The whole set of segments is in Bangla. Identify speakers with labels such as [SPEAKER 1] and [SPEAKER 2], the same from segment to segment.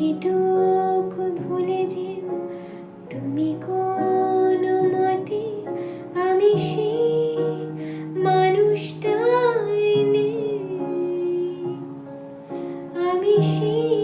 [SPEAKER 1] পাখিটুকু ভুলে যেও। তুমি কোনো মতে আমি সেই মানুষটাই নেই। আমি সেই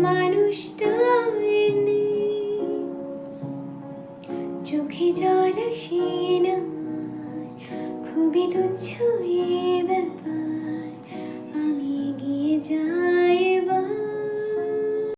[SPEAKER 1] মানুষটাই নেই। চোখে জল আসে না, খুবই তুচ্ছ এ ব্যাপার। আমি এগিয়ে যাই।